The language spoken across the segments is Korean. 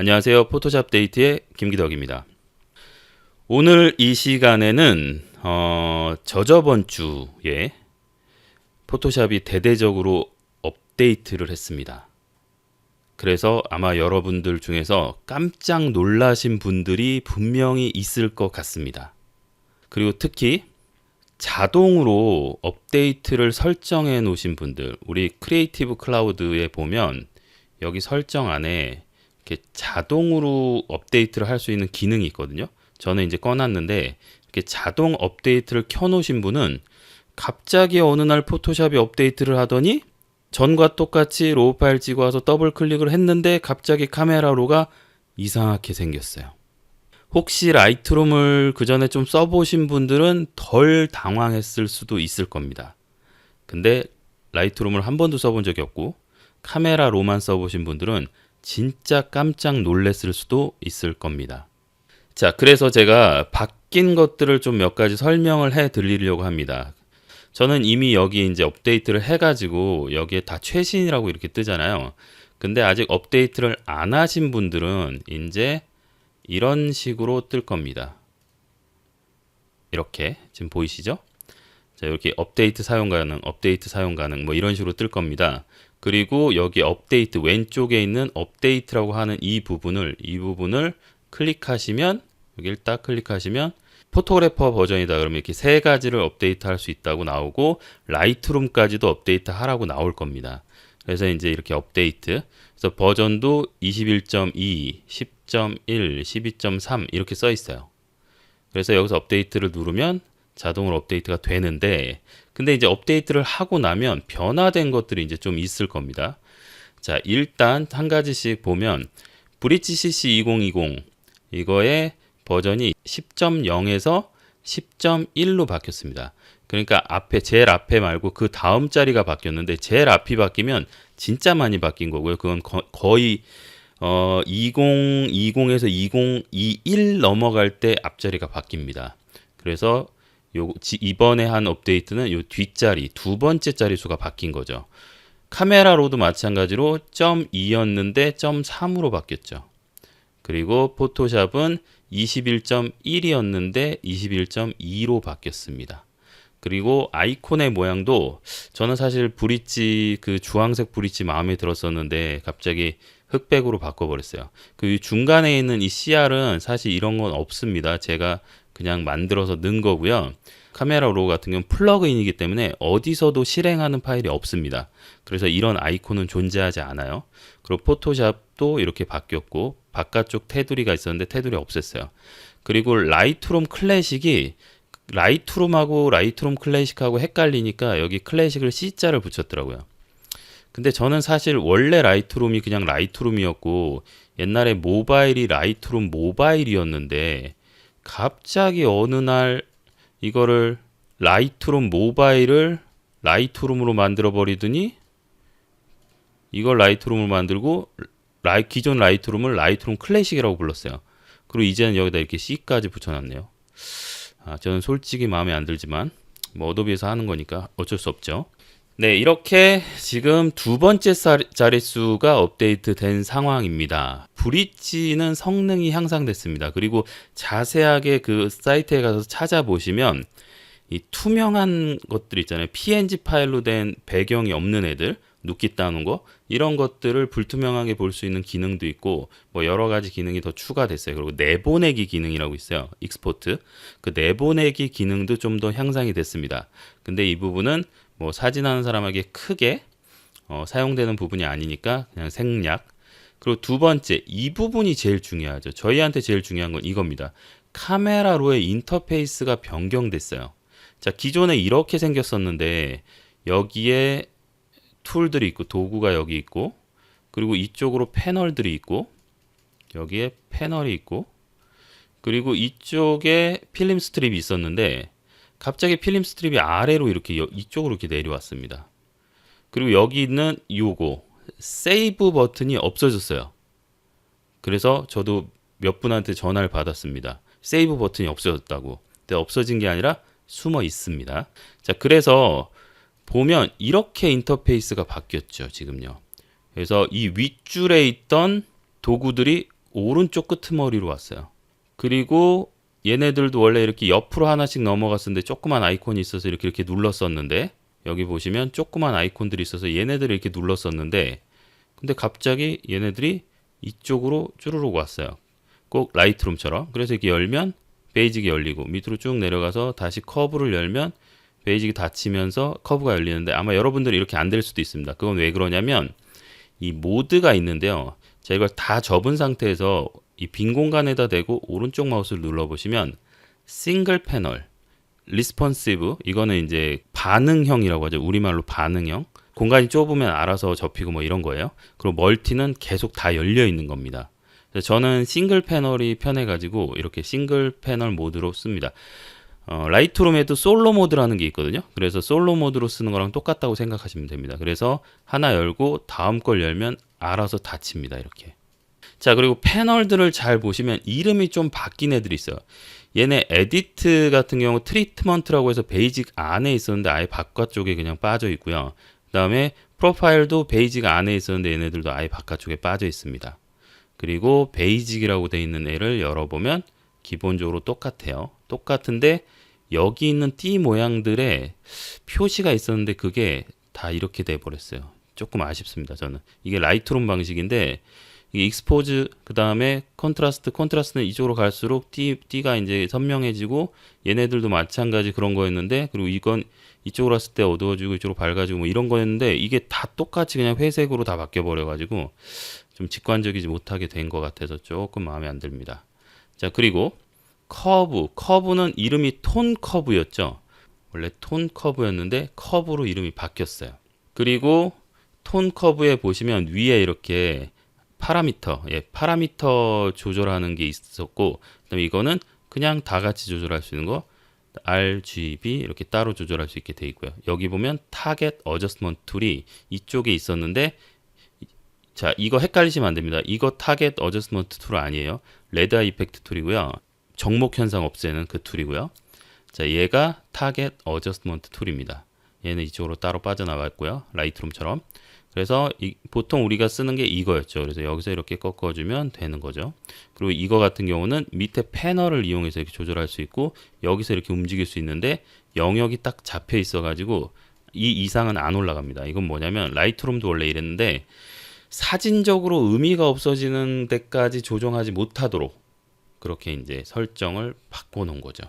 안녕하세요. 포토샵 데이트의 김기덕입니다. 오늘 이 시간에는 어, 저저번 주에 포토샵이 대대적으로 업데이트를 했습니다. 그래서 아마 여러분들 중에서 깜짝 놀라신 분들이 분명히 있을 것 같습니다. 그리고 특히 자동으로 업데이트를 설정해 놓으신 분들, 우리 크리에이티브 클라우드에 보면 여기 설정 안에 이렇게 자동으로 업데이트를 할 수 있는 기능이 있거든요. 저는 이제 꺼놨는데 이렇게 자동 업데이트를 켜놓으신 분은 갑자기 어느 날 포토샵이 업데이트를 하더니 전과 똑같이 로우 파일 찍어 와서 더블 클릭을 했는데 갑자기 카메라 로가 이상하게 생겼어요. 혹시 라이트룸을 그 전에 좀 써보신 분들은 덜 당황했을 수도 있을 겁니다. 근데 라이트룸을 한 번도 써본 적이 없고 카메라 로만 써보신 분들은 진짜 깜짝 놀랐을 수도 있을 겁니다. 자, 그래서 제가 바뀐 것들을 좀 몇 가지 설명을 해 드리려고 합니다. 저는 이미 여기 이제 업데이트를 해가지고 여기에 다 최신이라고 이렇게 뜨잖아요. 근데 아직 업데이트를 안 하신 분들은 이제 이런 식으로 뜰 겁니다. 이렇게 지금 보이시죠? 자, 이렇게 업데이트 사용 가능, 업데이트 사용 가능 뭐 이런 식으로 뜰 겁니다. 그리고 여기 업데이트 왼쪽에 있는 업데이트라고 하는 이 부분을 이 부분을 클릭하시면 여기를 딱 클릭하시면 포토그래퍼 버전이다 그러면 이렇게 세 가지를 업데이트 할 수 있다고 나오고 라이트룸까지도 업데이트 하라고 나올 겁니다. 그래서 이제 이렇게 업데이트 그래서 버전도 21.2, 10.1, 12.3 이렇게 써 있어요. 그래서 여기서 업데이트를 누르면 자동으로 업데이트가 되는데 근데 이제 업데이트를 하고 나면 변화된 것들이 이제 좀 있을 겁니다. 자, 일단 한 가지씩 보면 브릿지 CC 2020 이거의 버전이 10.0에서 10.1로 바뀌었습니다. 그러니까 앞에 제일 앞에 말고 그 다음 자리가 바뀌었는데 제일 앞이 바뀌면 진짜 많이 바뀐 거고요. 그건 거, 거의 어 2020에서 2021 넘어갈 때 앞자리가 바뀝니다. 그래서 요 이번에 한 업데이트는 요 뒷자리 두 번째 자리 수가 바뀐 거죠. 카메라로도 마찬가지로 0.2였는데 0.3으로 바뀌었죠. 그리고 포토샵은 21.1이었는데 21.2로 바뀌었습니다. 그리고 아이콘의 모양도 저는 사실 브릿지 그 주황색 브릿지 마음에 들었었는데 갑자기 흑백으로 바꿔버렸어요. 그 중간에 있는 이 CR은 사실 이런 건 없습니다. 제가 그냥 만들어서 넣은 거고요. 카메라 로 같은 경우는 플러그인이기 때문에 어디서도 실행하는 파일이 없습니다. 그래서 이런 아이콘은 존재하지 않아요. 그리고 포토샵도 이렇게 바뀌었고 바깥쪽 테두리가 있었는데 테두리 없앴어요. 그리고 라이트룸 클래식이 라이트룸하고 라이트룸 클래식하고 헷갈리니까 여기 클래식을 C자를 붙였더라고요. 근데 저는 사실 원래 라이트룸이 그냥 라이트룸이었고 옛날에 모바일이 라이트룸 모바일이었는데 갑자기 어느 날 이거를 라이트룸 모바일을 라이트룸으로 만들어 버리더니 이걸 라이트룸으로 만들고 라이, 기존 라이트룸을 라이트룸 클래식이라고 불렀어요. 그리고 이제는 여기다 이렇게 C까지 붙여놨네요. 아, 저는 솔직히 마음에 안 들지만 뭐 어도비에서 하는 거니까 어쩔 수 없죠. 네, 이렇게 지금 두 번째 자릿수가 업데이트 된 상황입니다. 브릿지는 성능이 향상됐습니다. 그리고 자세하게 그 사이트에 가서 찾아보시면 이 투명한 것들 있잖아요. PNG 파일로 된 배경이 없는 애들, 눕기 따는 거 이런 것들을 불투명하게 볼 수 있는 기능도 있고 뭐 여러 가지 기능이 더 추가됐어요. 그리고 내보내기 기능이라고 있어요. 익스포트. 그 내보내기 기능도 좀 더 향상이 됐습니다. 근데 이 부분은 뭐 사진하는 사람에게 크게 어, 사용되는 부분이 아니니까 그냥 생략. 그리고 두 번째 이 부분이 제일 중요하죠. 저희한테 제일 중요한 건 이겁니다. 카메라로의 인터페이스가 변경됐어요. 자 기존에 이렇게 생겼었는데 여기에 툴들이 있고 도구가 여기 있고 그리고 이쪽으로 패널들이 있고 여기에 패널이 있고 그리고 이쪽에 필름 스트립이 있었는데 갑자기 필름 스트립이 아래로 이렇게 이쪽으로 이렇게 내려왔습니다. 그리고 여기 있는 요거 세이브 버튼이 없어졌어요. 그래서 저도 몇 분한테 전화를 받았습니다. 세이브 버튼이 없어졌다고. 근데 없어진 게 아니라 숨어 있습니다. 자, 그래서 보면 이렇게 인터페이스가 바뀌었죠, 지금요. 그래서 이 윗줄에 있던 도구들이 오른쪽 끄트머리로 왔어요. 그리고 얘네들도 원래 이렇게 옆으로 하나씩 넘어갔었는데 조그만 아이콘이 있어서 이렇게 이렇게 눌렀었는데 여기 보시면 조그만 아이콘들이 있어서 얘네들을 이렇게 눌렀었는데 근데 갑자기 얘네들이 이쪽으로 쭈르륵 왔어요. 꼭 라이트룸처럼. 그래서 이렇게 열면 베이직이 열리고 밑으로 쭉 내려가서 다시 커브를 열면 베이직이 닫히면서 커브가 열리는데 아마 여러분들이 이렇게 안 될 수도 있습니다. 그건 왜 그러냐면 이 모드가 있는데요. 자 이걸 다 접은 상태에서 이 빈 공간에다 대고 오른쪽 마우스를 눌러 보시면 싱글 패널 리스폰시브 이거는 이제 반응형이라고 하죠. 우리말로 반응형. 공간이 좁으면 알아서 접히고 뭐 이런 거예요. 그리고 멀티는 계속 다 열려 있는 겁니다. 저는 싱글 패널이 편해 가지고 이렇게 싱글 패널 모드로 씁니다. 어, 라이트룸에도 솔로 모드라는 게 있거든요. 그래서 솔로 모드로 쓰는 거랑 똑같다고 생각하시면 됩니다. 그래서 하나 열고 다음 걸 열면 알아서 닫힙니다. 이렇게. 자, 그리고 패널들을 잘 보시면 이름이 좀 바뀐 애들이 있어요. 얘네 에디트 같은 경우 트리트먼트라고 해서 베이직 안에 있었는데 아예 바깥쪽에 그냥 빠져 있고요. 그 다음에 프로파일도 베이직 안에 있었는데 얘네들도 아예 바깥쪽에 빠져 있습니다. 그리고 베이직이라고 돼 있는 애를 열어보면 기본적으로 똑같아요. 똑같은데 여기 있는 띠 모양들의 표시가 있었는데 그게 다 이렇게 돼 버렸어요. 조금 아쉽습니다. 저는 이게 라이트룸 방식인데 이게 익스포즈 그 다음에 컨트라스트 컨트라스트는 이쪽으로 갈수록 띠 띠가 이제 선명해지고 얘네들도 마찬가지 그런 거였는데 그리고 이건 이쪽으로 왔을 때 어두워지고 이쪽으로 밝아지고 뭐 이런 거였는데 이게 다 똑같이 그냥 회색으로 다 바뀌어 버려 가지고 좀 직관적이지 못하게 된 것 같아서 조금 마음에 안 듭니다. 자 그리고 커브 커브는 이름이 톤 커브였죠. 원래 톤 커브였는데 커브로 이름이 바뀌었어요. 그리고 톤 커브에 보시면 위에 이렇게 파라미터, 예, 파라미터 조절하는 게 있었고, 그다음에 이거는 그냥 다 같이 조절할 수 있는 거, RGB 이렇게 따로 조절할 수 있게 돼 있고요. 여기 보면 타겟 어저스먼트 툴이 이쪽에 있었는데, 자, 이거 헷갈리시면 안 됩니다. 이거 타겟 어저스먼트 툴 아니에요. 레드 아이 이펙트 툴이고요. 정목 현상 없애는 그 툴이고요. 자, 얘가 타겟 어저스먼트 툴입니다. 얘는 이쪽으로 따로 빠져나왔고요. 라이트룸처럼. 그래서 이, 보통 우리가 쓰는 게 이거였죠. 그래서 여기서 이렇게 꺾어주면 되는 거죠. 그리고 이거 같은 경우는 밑에 패널을 이용해서 이렇게 조절할 수 있고 여기서 이렇게 움직일 수 있는데 영역이 딱 잡혀 있어가지고 이 이상은 안 올라갑니다. 이건 뭐냐면 라이트룸도 원래 이랬는데 사진적으로 의미가 없어지는 데까지 조정하지 못하도록 그렇게 이제 설정을 바꿔놓은 거죠.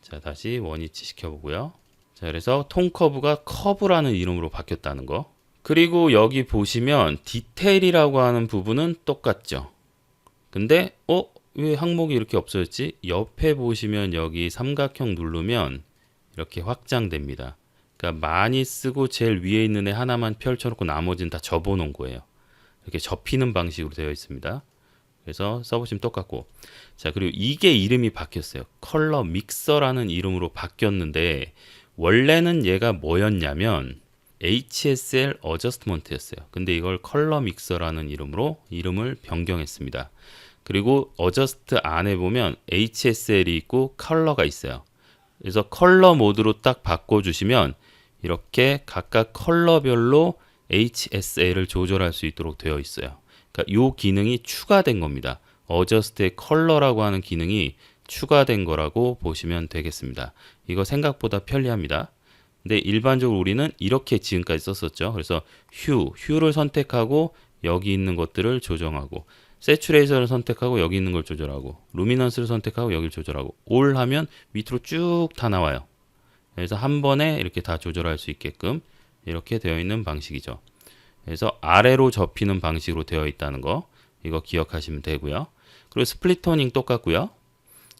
자 다시 원위치 시켜보고요. 자 그래서 통 커브가 커브라는 이름으로 바뀌었다는 거. 그리고 여기 보시면 디테일이라고 하는 부분은 똑같죠. 근데 어? 왜 항목이 이렇게 없어졌지? 옆에 보시면 여기 삼각형 누르면 이렇게 확장됩니다. 그러니까 많이 쓰고 제일 위에 있는 애 하나만 펼쳐놓고 나머지는 다 접어놓은 거예요. 이렇게 접히는 방식으로 되어 있습니다. 그래서 써보시면 똑같고 자 그리고 이게 이름이 바뀌었어요. 컬러 믹서라는 이름으로 바뀌었는데 원래는 얘가 뭐였냐면 HSL 어저스트먼트였어요. 근데 이걸 컬러 믹서라는 이름으로 이름을 변경했습니다. 그리고 어저스트 안에 보면 HSL이 있고 컬러가 있어요. 그래서 컬러 모드로 딱 바꿔주시면 이렇게 각각 컬러별로 HSL을 조절할 수 있도록 되어 있어요. 그러니까 이 기능이 추가된 겁니다. 어저스트의 컬러라고 하는 기능이 추가된 거라고 보시면 되겠습니다. 이거 생각보다 편리합니다. 근데 일반적으로 우리는 이렇게 지금까지 썼었죠. 그래서 휴, 휴를 선택하고 여기 있는 것들을 조정하고 세츄레이션을 선택하고 여기 있는 걸 조절하고 루미넌스를 선택하고 여기를 조절하고 올 하면 밑으로 쭉 다 나와요. 그래서 한 번에 이렇게 다 조절할 수 있게끔 이렇게 되어 있는 방식이죠. 그래서 아래로 접히는 방식으로 되어 있다는 거 이거 기억하시면 되고요. 그리고 스플리토닝 똑같고요.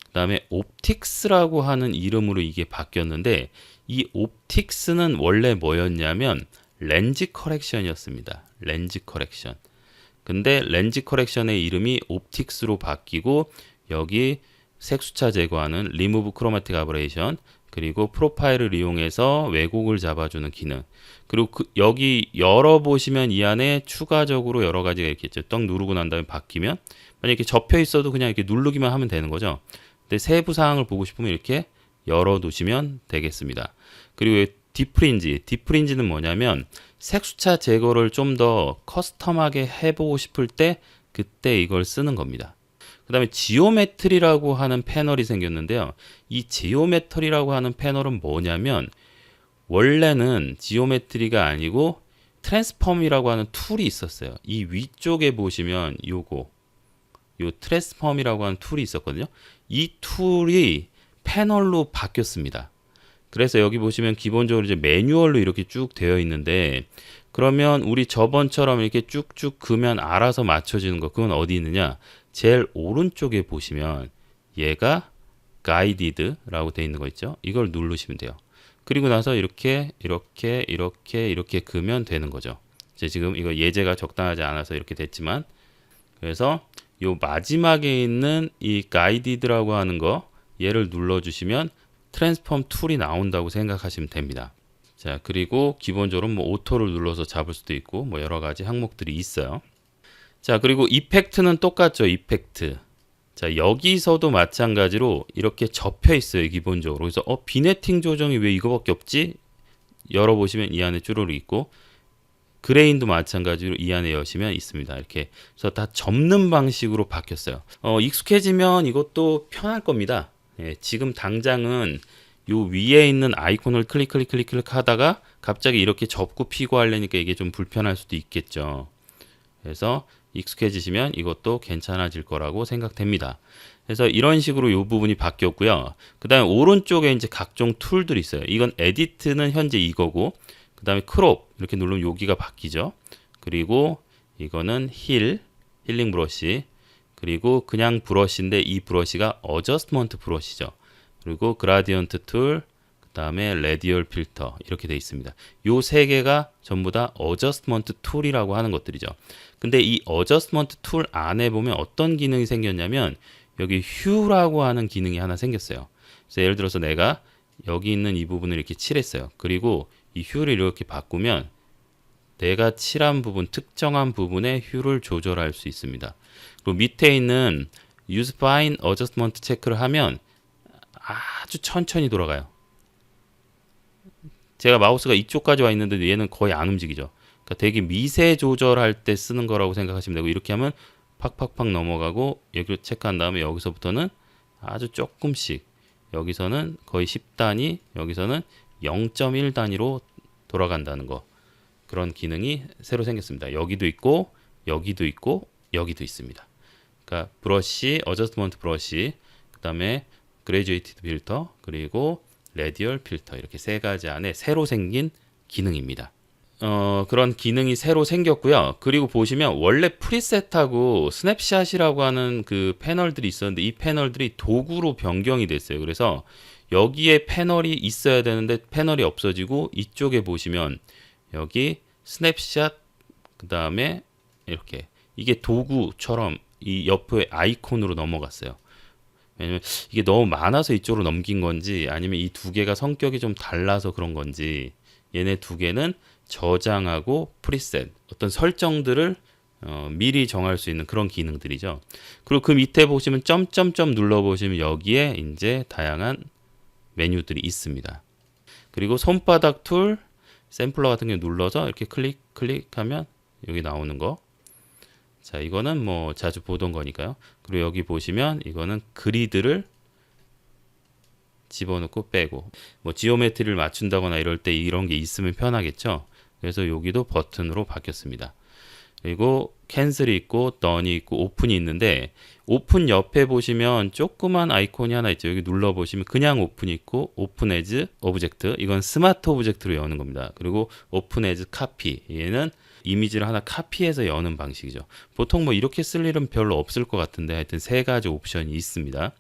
그 다음에 옵틱스라고 하는 이름으로 이게 바뀌었는데 이 옵틱스는 원래 뭐였냐면 렌즈 커렉션이었습니다. 렌즈 커렉션. 근데 렌즈 커렉션의 이름이 옵틱스로 바뀌고 여기 색수차 제거하는 리무브 크로마틱 아브레이션 그리고 프로파일을 이용해서 왜곡을 잡아주는 기능 그리고 그 여기 열어보시면 이 안에 추가적으로 여러 가지가 있죠. 떡 누르고 난 다음에 바뀌면 만약에 접혀 있어도 그냥 이렇게 누르기만 하면 되는 거죠. 근데 세부 사항을 보고 싶으면 이렇게 열어 두시면 되겠습니다. 그리고 디프린지, 디프린지는 뭐냐면 색수차 제거를 좀 더 커스텀하게 해보고 싶을 때 그때 이걸 쓰는 겁니다. 그 다음에 지오메트리라고 하는 패널이 생겼는데요. 이 지오메트리라고 하는 패널은 뭐냐면 원래는 지오메트리가 아니고 트랜스폼이라고 하는 툴이 있었어요. 이 위쪽에 보시면 요거 요 트랜스폼이라고 하는 툴이 있었거든요. 이 툴이 패널로 바뀌었습니다. 그래서 여기 보시면 기본적으로 이제 매뉴얼로 이렇게 쭉 되어 있는데 그러면 우리 저번처럼 이렇게 쭉쭉 그면 알아서 맞춰지는 거 그건 어디 있느냐? 제일 오른쪽에 보시면 얘가 guided라고 되어 있는 거 있죠? 이걸 누르시면 돼요. 그리고 나서 이렇게 이렇게 이렇게 이렇게 그면 되는 거죠. 이제 지금 이거 예제가 적당하지 않아서 이렇게 됐지만 그래서 요 마지막에 있는 이 guided라고 하는 거 얘를 눌러 주시면 트랜스폼 툴이 나온다고 생각하시면 됩니다. 자, 그리고 기본적으로 뭐 오토를 눌러서 잡을 수도 있고 뭐 여러 가지 항목들이 있어요. 자, 그리고 이펙트는 똑같죠. 이펙트. 자, 여기서도 마찬가지로 이렇게 접혀 있어요. 기본적으로. 그래서 어, 비네팅 조정이 왜 이거밖에 없지? 열어보시면 이 안에 쭈루루 있고 그레인도 마찬가지로 이 안에 여시면 있습니다. 이렇게 그래서 다 접는 방식으로 바뀌었어요. 어, 익숙해지면 이것도 편할 겁니다. 예, 지금 당장은 요 위에 있는 아이콘을 클릭 클릭 클릭 클릭 하다가 갑자기 이렇게 접고 피고 하려니까 이게 좀 불편할 수도 있겠죠. 그래서 익숙해지시면 이것도 괜찮아질 거라고 생각됩니다. 그래서 이런 식으로 이 부분이 바뀌었고요. 그 다음에 오른쪽에 이제 각종 툴들이 있어요. 이건 에디트는 현재 이거고, 그 다음에 크롭 이렇게 누르면 여기가 바뀌죠. 그리고 이거는 힐, 힐링 브러쉬, 그리고 그냥 브러쉬인데 이 브러쉬가 어저스먼트 브러쉬죠. 그리고 그라디언트 툴, 그 다음에 레디얼 필터 이렇게 되어 있습니다. 요 세 개가 전부 다 어저스먼트 툴이라고 하는 것들이죠. 근데 이 어저스먼트 툴 안에 보면 어떤 기능이 생겼냐면 여기 휴라고 하는 기능이 하나 생겼어요. 그래서 예를 들어서 내가 여기 있는 이 부분을 이렇게 칠했어요. 그리고 이 휴를 이렇게 바꾸면 내가 칠한 부분, 특정한 부분의 휴를 조절할 수 있습니다. 그리고 밑에 있는 Use Fine Adjustment 체크를 하면 아주 천천히 돌아가요. 제가 마우스가 이쪽까지 와 있는데 얘는 거의 안 움직이죠. 그러니까 되게 미세 조절할 때 쓰는 거라고 생각하시면 되고 이렇게 하면 팍팍팍 넘어가고 여기를 체크한 다음에 여기서부터는 아주 조금씩 여기서는 거의 10단위 여기서는 0.1 단위로 돌아간다는 거 그런 기능이 새로 생겼습니다. 여기도 있고 여기도 있고 여기도 있습니다. 그러니까 브러쉬, 어저스먼트 브러쉬, 그다음에 그레듀에이티드 필터, 그리고 레디얼 필터 이렇게 세 가지 안에 새로 생긴 기능입니다. 어, 그런 기능이 새로 생겼고요. 그리고 보시면 원래 프리셋하고 스냅샷이라고 하는 그 패널들이 있었는데 이 패널들이 도구로 변경이 됐어요. 그래서 여기에 패널이 있어야 되는데 패널이 없어지고 이쪽에 보시면 여기 스냅샷 그 다음에 이렇게 이게 도구처럼 이 옆에 아이콘으로 넘어갔어요. 왜냐면 이게 너무 많아서 이쪽으로 넘긴 건지 아니면 이 두 개가 성격이 좀 달라서 그런 건지 얘네 두 개는 저장하고 프리셋 어떤 설정들을 어, 미리 정할 수 있는 그런 기능들이죠. 그리고 그 밑에 보시면 점점점 눌러 보시면 여기에 이제 다양한 메뉴들이 있습니다. 그리고 손바닥 툴 샘플러 같은 게 눌러서 이렇게 클릭 클릭하면 여기 나오는 거. 자, 이거는 뭐 자주 보던 거니까요. 그리고 여기 보시면 이거는 그리드를 집어넣고 빼고 뭐 지오메트리를 맞춘다거나 이럴 때 이런 게 있으면 편하겠죠. 그래서 여기도 버튼으로 바뀌었습니다. 그리고 캔슬이 있고 던이 있고 오픈이 있는데 오픈 옆에 보시면 조그만 아이콘이 하나 있죠. 여기 눌러 보시면 그냥 오픈이 있고 오픈 에즈 오브젝트 이건 스마트 오브젝트로 여는 겁니다. 그리고 오픈 에즈 카피 얘는 이미지를 하나 카피해서 여는 방식이죠. 보통 뭐 이렇게 쓸 일은 별로 없을 것 같은데 하여튼 세 가지 옵션이 있습니다.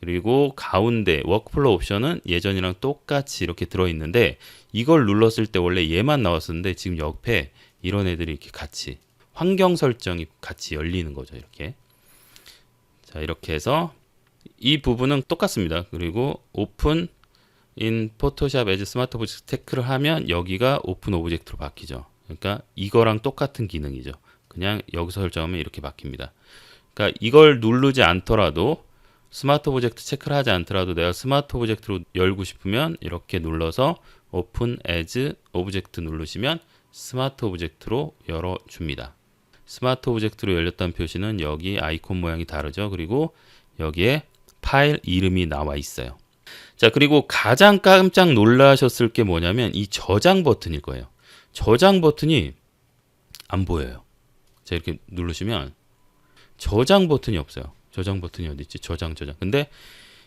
그리고 가운데 워크플로 옵션은 예전이랑 똑같이 이렇게 들어있는데 이걸 눌렀을 때 원래 얘만 나왔었는데 지금 옆에 이런 애들이 이렇게 같이 환경 설정이 같이 열리는 거죠. 이렇게. 자, 이렇게 해서 이 부분은 똑같습니다. 그리고 오픈 인 포토샵 에즈 스마트 오브젝트 테크를 하면 여기가 오픈 오브젝트로 바뀌죠. 그러니까 이거랑 똑같은 기능이죠. 그냥 여기서 설정하면 이렇게 바뀝니다. 그러니까 이걸 누르지 않더라도 스마트 오브젝트 체크를 하지 않더라도 내가 스마트 오브젝트로 열고 싶으면 이렇게 눌러서 오픈 에즈 오브젝트 누르시면 스마트 오브젝트로 열어줍니다. 스마트 오브젝트로 열렸다는 표시는 여기 아이콘 모양이 다르죠. 그리고 여기에 파일 이름이 나와 있어요. 자, 그리고 가장 깜짝 놀라셨을 게 뭐냐면 이 저장 버튼일 거예요. 저장 버튼이 안 보여요. 자, 이렇게 누르시면 저장 버튼이 없어요. 저장 버튼이 어디 있지? 저장 저장. 근데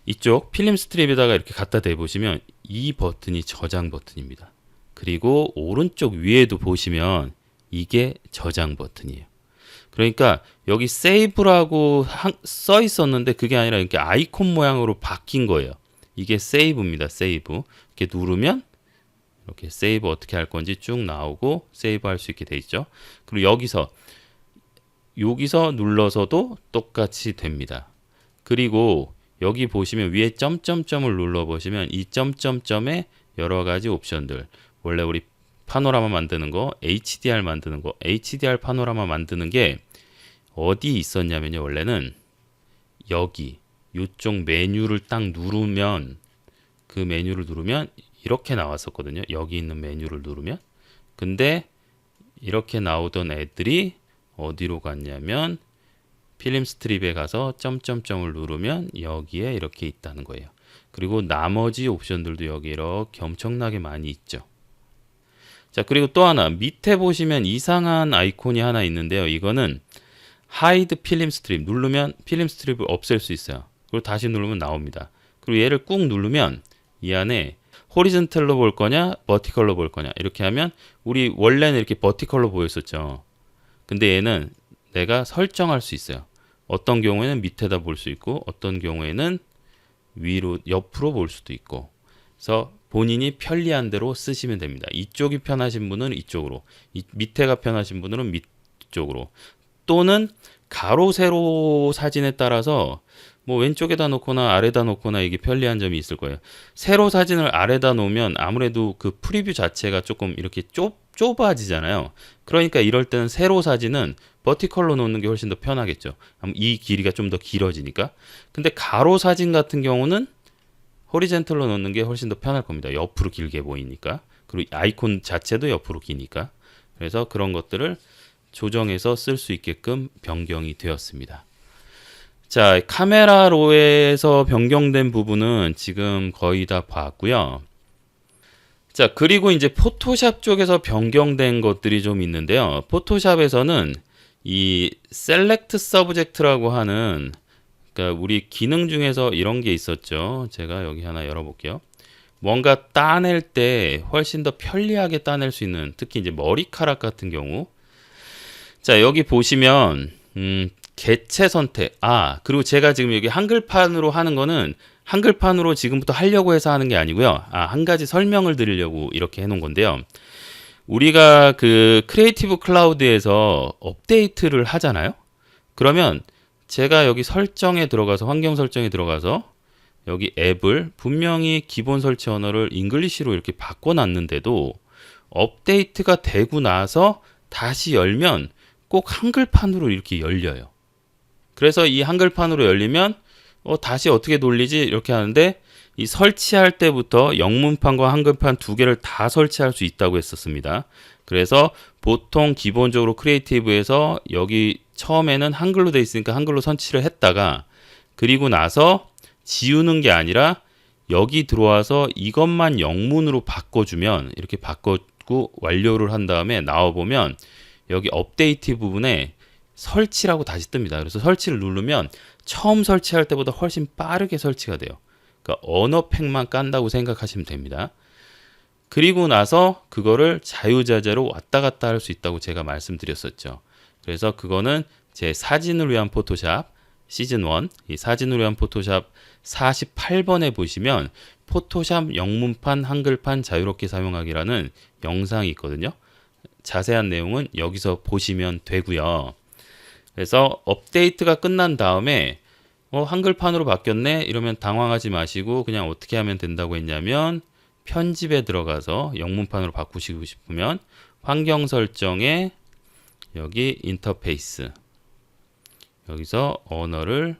이쪽 필름 스트립에다가 이렇게 갖다 대 보시면 이 버튼이 저장 버튼입니다. 그리고 오른쪽 위에도 보시면 이게 저장 버튼이에요. 그러니까 여기 세이브라고 한- 써 있었는데 그게 아니라 이렇게 아이콘 모양으로 바뀐 거예요. 이게 세이브입니다. 세이브. 이렇게 누르면 이렇게 세이브 어떻게 할 건지 쭉 나오고 세이브 할 수 있게 돼 있죠. 그리고 여기서 여기서 눌러서도 똑같이 됩니다. 그리고 여기 보시면 위에 점점점을 눌러 보시면 이 점점점에 여러 가지 옵션들 원래 우리 파노라마 만드는 거, HDR 만드는 거, HDR 파노라마 만드는 게 어디 있었냐면요. 원래는 여기 이쪽 메뉴를 딱 누르면 그 메뉴를 누르면 이렇게 나왔었거든요. 여기 있는 메뉴를 누르면 근데 이렇게 나오던 애들이 어디로 갔냐면 필름 스트립에 가서 점점점을 누르면 여기에 이렇게 있다는 거예요. 그리고 나머지 옵션들도 여기 이렇게 엄청나게 많이 있죠. 자, 그리고 또 하나 밑에 보시면 이상한 아이콘이 하나 있는데요. 이거는 하이드 필름 스트립 누르면 필름 스트립을 없앨 수 있어요. 그리고 다시 누르면 나옵니다. 그리고 얘를 꾹 누르면 이 안에 호리즌탈로 볼 거냐, 버티컬로 볼 거냐 이렇게 하면 우리 원래는 이렇게 버티컬로 보였었죠. 근데 얘는 내가 설정할 수 있어요. 어떤 경우에는 밑에다 볼 수 있고 어떤 경우에는 위로 옆으로 볼 수도 있고. 그래서 본인이 편리한 대로 쓰시면 됩니다. 이쪽이 편하신 분은 이쪽으로, 이 밑에가 편하신 분은 밑쪽으로. 또는 가로 세로 사진에 따라서 뭐 왼쪽에다 놓거나 아래다 놓거나 이게 편리한 점이 있을 거예요. 세로 사진을 아래다 놓으면 아무래도 그 프리뷰 자체가 조금 이렇게 좁 좁아지잖아요. 그러니까 이럴 때는 세로 사진은 버티컬로 놓는 게 훨씬 더 편하겠죠. 이 길이가 좀 더 길어지니까. 근데 가로 사진 같은 경우는 호리젠틀로 놓는 게 훨씬 더 편할 겁니다. 옆으로 길게 보이니까. 그리고 아이콘 자체도 옆으로 기니까. 그래서 그런 것들을 조정해서 쓸 수 있게끔 변경이 되었습니다. 자, 카메라 로에서 변경된 부분은 지금 거의 다 봤고요. 자, 그리고 이제 포토샵 쪽에서 변경된 것들이 좀 있는데요. 포토샵에서는 이 셀렉트 서브젝트라고 하는 그러니까 우리 기능 중에서 이런 게 있었죠. 제가 여기 하나 열어볼게요. 뭔가 따낼 때 훨씬 더 편리하게 따낼 수 있는 특히 이제 머리카락 같은 경우. 자 여기 보시면 음, 개체 선택. 아 그리고 제가 지금 여기 한글판으로 하는 거는 한글판으로 지금부터 하려고 해서 하는 게 아니고요. 아 한 가지 설명을 드리려고 이렇게 해놓은 건데요. 우리가 그 크리에이티브 클라우드에서 업데이트를 하잖아요. 그러면 제가 여기 설정에 들어가서 환경 설정에 들어가서 여기 앱을 분명히 기본 설치 언어를 잉글리시로 이렇게 바꿔놨는데도 업데이트가 되고 나서 다시 열면 꼭 한글판으로 이렇게 열려요. 그래서 이 한글판으로 열리면 어, 다시 어떻게 돌리지 이렇게 하는데 이 설치할 때부터 영문판과 한글판 두 개를 다 설치할 수 있다고 했었습니다. 그래서 보통 기본적으로 크리에이티브에서 여기 처음에는 한글로 돼 있으니까 한글로 선치를 했다가 그리고 나서 지우는 게 아니라 여기 들어와서 이것만 영문으로 바꿔주면 이렇게 바꾸고 완료를 한 다음에 나와보면 여기 업데이트 부분에 설치라고 다시 뜹니다. 그래서 설치를 누르면 처음 설치할 때보다 훨씬 빠르게 설치가 돼요. 그러니까 언어팩만 깐다고 생각하시면 됩니다. 그리고 나서 그거를 자유자재로 왔다 갔다 할 수 있다고 제가 말씀드렸었죠. 그래서 그거는 제 사진을 위한 포토샵 시즌 1, 이 사진을 위한 포토샵 48번에 보시면 포토샵 영문판 한글판 자유롭게 사용하기라는 영상이 있거든요. 자세한 내용은 여기서 보시면 되고요. 그래서 업데이트가 끝난 다음에 어, 한글판으로 바뀌었네 이러면 당황하지 마시고 그냥 어떻게 하면 된다고 했냐면 편집에 들어가서 영문판으로 바꾸시고 싶으면 환경 설정에 여기 인터페이스 여기서 언어를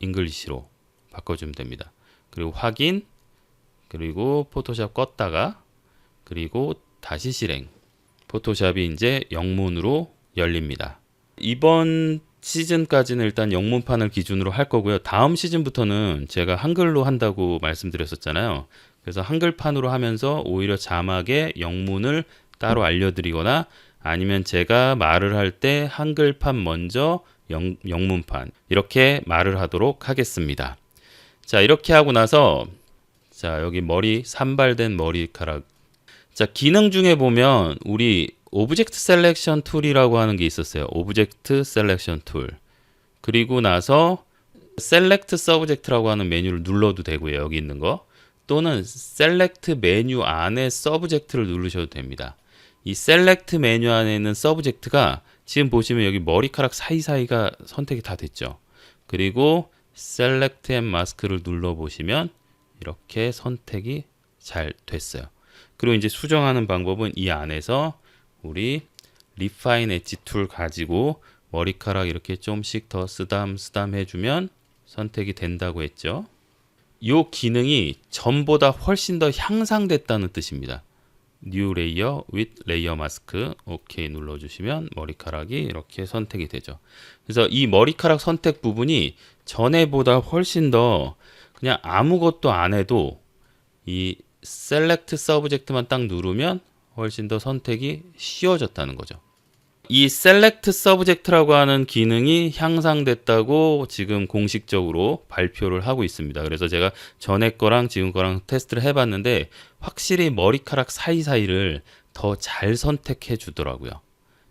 잉글리시로 바꿔주면 됩니다. 그리고 확인 그리고 포토샵 껐다가 그리고 다시 실행 포토샵이 이제 영문으로 열립니다. 이번 시즌까지는 일단 영문판을 기준으로 할 거고요. 다음 시즌부터는 제가 한글로 한다고 말씀드렸었잖아요. 그래서 한글판으로 하면서 오히려 자막에 영문을 따로 알려드리거나 아니면 제가 말을 할 때 한글판 먼저 영, 영문판 이렇게 말을 하도록 하겠습니다. 자 이렇게 하고 나서 자 여기 머리 산발된 머리카락 자 기능 중에 보면 우리 오브젝트 셀렉션 툴이라고 하는 게 있었어요. 오브젝트 셀렉션 툴. 그리고 나서 셀렉트 서브젝트라고 하는 메뉴를 눌러도 되고요. 여기 있는 거. 또는 셀렉트 메뉴 안에 서브젝트를 누르셔도 됩니다. 이 셀렉트 메뉴 안에 있는 서브젝트가 지금 보시면 여기 머리카락 사이사이가 선택이 다 됐죠. 그리고 셀렉트 앤 마스크를 눌러 보시면 이렇게 선택이 잘 됐어요. 그리고 이제 수정하는 방법은 이 안에서 우리 리파인 엣지 툴 가지고 머리카락 이렇게 좀씩 더 쓰담 쓰담 해주면 선택이 된다고 했죠. 이 기능이 전보다 훨씬 더 향상됐다는 뜻입니다. New Layer with Layer Mask OK 눌러주시면 머리카락이 이렇게 선택이 되죠. 그래서 이 머리카락 선택 부분이 전에보다 훨씬 더 그냥 아무것도 안 해도 이 셀렉트 서브젝트만 딱 누르면 훨씬 더 선택이 쉬워졌다는 거죠. 이 셀렉트 서브젝트라고 하는 기능이 향상됐다고 지금 공식적으로 발표를 하고 있습니다. 그래서 제가 전에 거랑 지금 거랑 테스트를 해봤는데 확실히 머리카락 사이사이를 더 잘 선택해 주더라고요.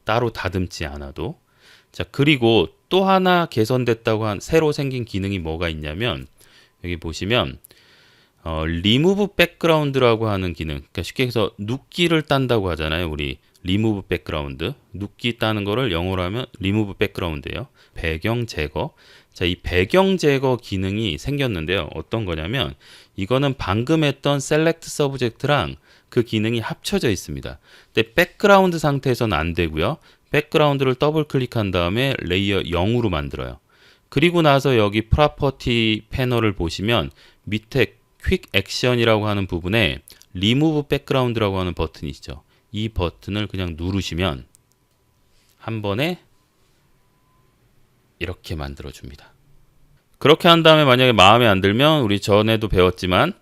따로 다듬지 않아도. 자, 그리고 또 하나 개선됐다고 한 새로 생긴 기능이 뭐가 있냐면 여기 보시면 어, 리무브 백그라운드라고 하는 기능. 그러니까 쉽게 해서 눕기를 딴다고 하잖아요. 우리 리무브 백그라운드. 눕기 따는 거를 영어로 하면 리무브 백그라운드예요. 배경 제거. 자, 이 배경 제거 기능이 생겼는데요. 어떤 거냐면 이거는 방금 했던 셀렉트 서브젝트랑 그 기능이 합쳐져 있습니다. 근데 백그라운드 상태에서는 안 되고요. 백그라운드를 더블 클릭한 다음에 레이어 0으로 만들어요. 그리고 나서 여기 프로퍼티 패널을 보시면 밑에 퀵 액션이라고 하는 부분에 리무브 백그라운드라고 하는 버튼이 있죠. 이 버튼을 그냥 누르시면 한 번에 이렇게 만들어 줍니다. 그렇게 한 다음에 만약에 마음에 안 들면 우리 전에도 배웠지만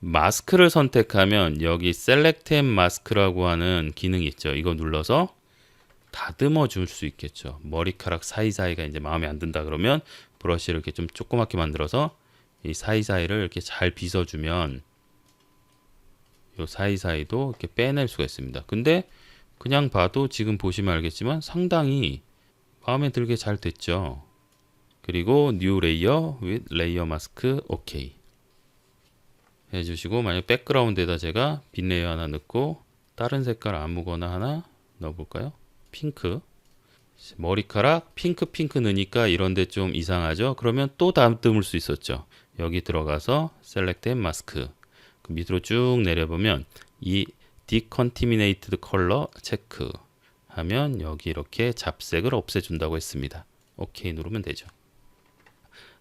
마스크를 선택하면 여기 앤 마스크라고 하는 기능이 있죠. 이거 눌러서 다듬어 줄 수 있겠죠. 머리카락 사이사이가 이제 마음에 안 든다 그러면 브러쉬를 이렇게 좀 조그맣게 만들어서 이 사이사이를 이렇게 잘 빗어주면 이 사이사이도 이렇게 빼낼 수가 있습니다. 근데 그냥 봐도 지금 보시면 알겠지만 상당히 마음에 들게 잘 됐죠. 그리고 New Layer with Layer Mask OK 해주시고 만약 백그라운드에다 제가 빈 레이어 하나 넣고 다른 색깔 아무거나 하나 넣어볼까요? 핑크 머리카락 핑크 핑크 넣으니까 이런데 좀 이상하죠? 그러면 또 다듬을 수 있었죠. 여기 들어가서 Select and Mask 그 밑으로 쭉 내려보면 이 Decontaminated Color 체크 하면 여기 이렇게 잡색을 없애준다고 했습니다. 오케이 누르면 되죠.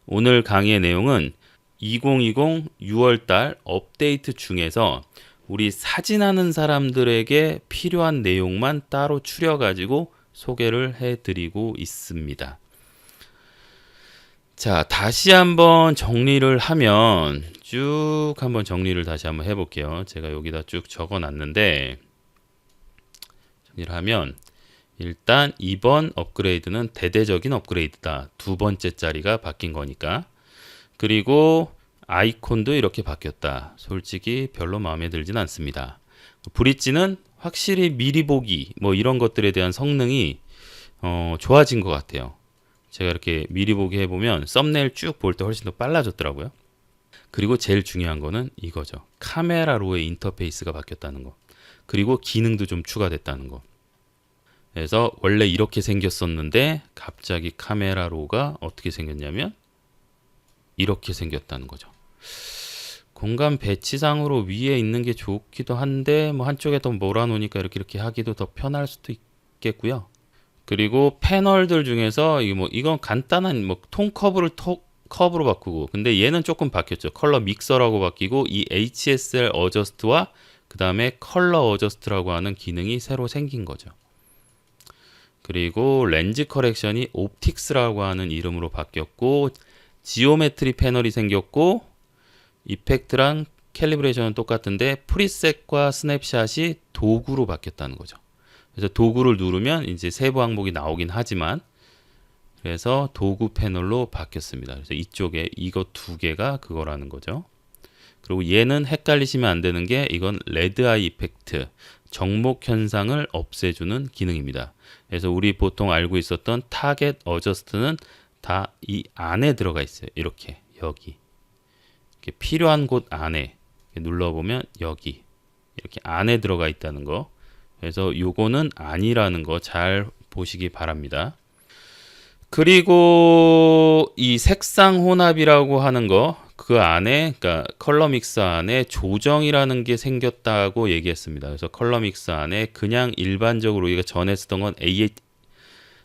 오늘 강의의 내용은 2020 6월달 업데이트 중에서 우리 사진하는 사람들에게 필요한 내용만 따로 추려가지고 소개를 해드리고 있습니다. 자, 다시 한번 정리를 하면 쭉 한번 정리를 다시 한번 해볼게요. 제가 여기다 쭉 적어 놨는데 정리를 하면 일단 이번 업그레이드는 대대적인 업그레이드다. 두 번째 짜리가 바뀐 거니까. 그리고 아이콘도 이렇게 바뀌었다. 솔직히 별로 마음에 들진 않습니다. 브릿지는 확실히 미리 보기 뭐 이런 것들에 대한 성능이 어, 좋아진 것 같아요. 제가 이렇게 미리 보기 해보면 썸네일 쭉 볼 때 훨씬 더 빨라졌더라고요. 그리고 제일 중요한 거는 이거죠. 카메라로의 인터페이스가 바뀌었다는 거. 그리고 기능도 좀 추가됐다는 거. 그래서 원래 이렇게 생겼었는데 갑자기 카메라로가 어떻게 생겼냐면 이렇게 생겼다는 거죠. 공간 배치상으로 위에 있는 게 좋기도 한데 뭐 한쪽에 더 몰아놓으니까 이렇게 이렇게 하기도 더 편할 수도 있겠고요. 그리고 패널들 중에서 이거 뭐 이건 간단한 뭐 통 커브를 톡 커브로 바꾸고 근데 얘는 조금 바뀌었죠. 컬러 믹서라고 바뀌고 이 HSL 어저스트와 그 다음에 컬러 어저스트라고 하는 기능이 새로 생긴 거죠. 그리고 렌즈 커렉션이 옵틱스라고 하는 이름으로 바뀌었고 지오메트리 패널이 생겼고 이펙트랑 캘리브레이션은 똑같은데 프리셋과 스냅샷이 도구로 바뀌었다는 거죠. 그래서 도구를 누르면 이제 세부 항목이 나오긴 하지만 그래서 도구 패널로 바뀌었습니다. 그래서 이쪽에 이거 두 개가 그거라는 거죠. 그리고 얘는 헷갈리시면 안 되는 게 이건 레드 아이 이펙트 정목 현상을 없애주는 기능입니다. 그래서 우리 보통 알고 있었던 타겟 어저스트는 다 이 안에 들어가 있어요. 이렇게 여기 이렇게 필요한 곳 안에 눌러보면 여기 이렇게 안에 들어가 있다는 거. 그래서 요거는 아니라는 거 잘 보시기 바랍니다. 그리고 이 색상 혼합이라고 하는 거 그 안에 그러니까 컬러 믹스 안에 조정이라는 게 생겼다고 얘기했습니다. 그래서 컬러 믹스 안에 그냥 일반적으로 우리가 전에 쓰던 건 A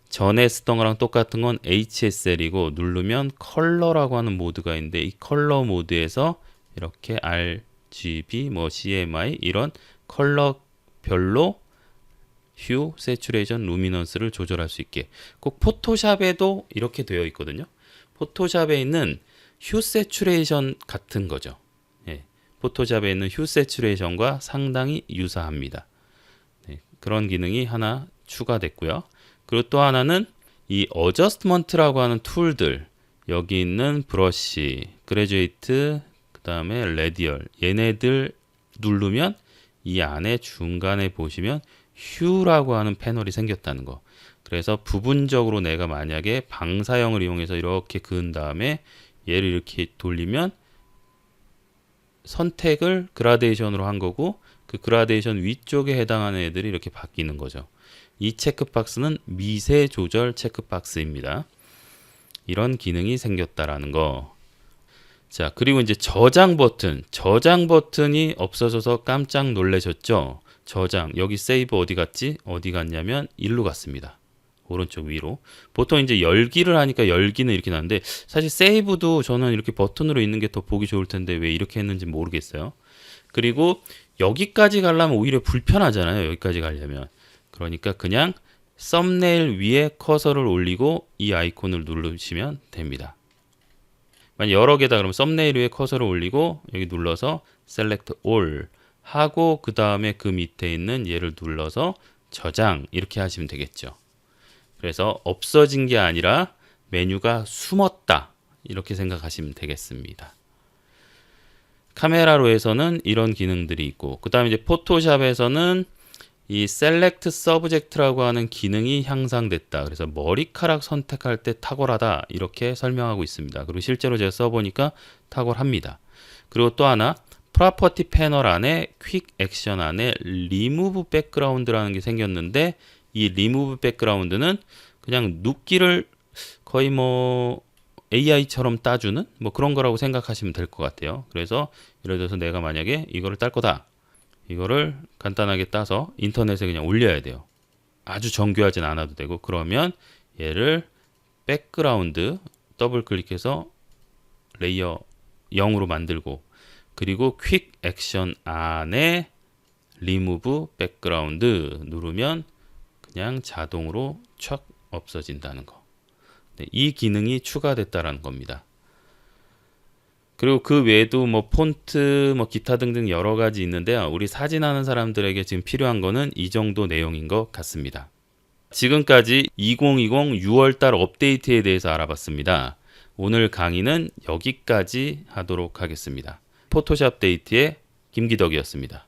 전에 쓰던 거랑 똑같은 건 HSL이고 누르면 컬러라고 하는 모드가 있는데 이 컬러 모드에서 이렇게 RGB 뭐 CMI 이런 컬러별로 휴, 세츄레이션, 루미넌스를 조절할 수 있게 꼭 포토샵에도 이렇게 되어 있거든요. 포토샵에 있는 휴 세츄레이션 같은 거죠. 예, 포토샵에 있는 휴 세츄레이션과 상당히 유사합니다. 네, 그런 기능이 하나 추가됐고요. 그리고 또 하나는 이 어저스트먼트라고 하는 툴들 여기 있는 브러쉬, 그레듀에이트, 그 다음에 레디얼 얘네들 누르면 이 안에 중간에 보시면 휴라고 하는 패널이 생겼다는 거. 그래서 부분적으로 내가 만약에 방사형을 이용해서 이렇게 그은 다음에 얘를 이렇게 돌리면 선택을 그라데이션으로 한 거고 그 그라데이션 위쪽에 해당하는 애들이 이렇게 바뀌는 거죠. 이 체크박스는 미세 조절 체크박스입니다. 이런 기능이 생겼다라는 거. 자, 그리고 이제 저장 버튼. 저장 버튼이 없어져서 깜짝 놀라셨죠? 저장. 여기 세이브 어디 갔지? 어디 갔냐면 일로 갔습니다. 오른쪽 위로. 보통 이제 열기를 하니까 열기는 이렇게 나는데 사실 세이브도 저는 이렇게 버튼으로 있는 게 더 보기 좋을 텐데 왜 이렇게 했는지 모르겠어요. 그리고 여기까지 가려면 오히려 불편하잖아요. 여기까지 가려면. 그러니까 그냥 썸네일 위에 커서를 올리고 이 아이콘을 누르시면 됩니다. 만약 여러 개다 그러면 썸네일 위에 커서를 올리고 여기 눌러서 Select All 하고 그 다음에 그 밑에 있는 얘를 눌러서 저장 이렇게 하시면 되겠죠. 그래서 없어진 게 아니라 메뉴가 숨었다 이렇게 생각하시면 되겠습니다. 카메라로에서는 이런 기능들이 있고 그 다음에 이제 포토샵에서는 이 셀렉트 서브젝트라고 하는 기능이 향상됐다. 그래서 머리카락 선택할 때 탁월하다. 이렇게 설명하고 있습니다. 그리고 실제로 제가 써보니까 탁월합니다. 그리고 또 하나 프로퍼티 패널 안에 퀵 액션 안에 리무브 백그라운드라는 게 생겼는데 이 리무브 백그라운드는 그냥 눕기를 거의 뭐 AI처럼 따주는 뭐 그런 거라고 생각하시면 될 것 같아요. 그래서 예를 들어서 내가 만약에 이거를 딸 거다. 이거를 간단하게 따서 인터넷에 그냥 올려야 돼요. 아주 정교하진 않아도 되고 그러면 얘를 백그라운드 더블 클릭해서 레이어 0으로 만들고 그리고 퀵 액션 안에 리무브 백그라운드 누르면 그냥 자동으로 촥 없어진다는 거. 네, 이 기능이 추가됐다라는 겁니다. 그리고 그 외에도 뭐 폰트, 뭐 기타 등등 여러 가지 있는데요. 우리 사진하는 사람들에게 지금 필요한 거는 이 정도 내용인 것 같습니다. 지금까지 2020 6월달 업데이트에 대해서 알아봤습니다. 오늘 강의는 여기까지 하도록 하겠습니다. 포토샵 데이트의 김기덕이었습니다.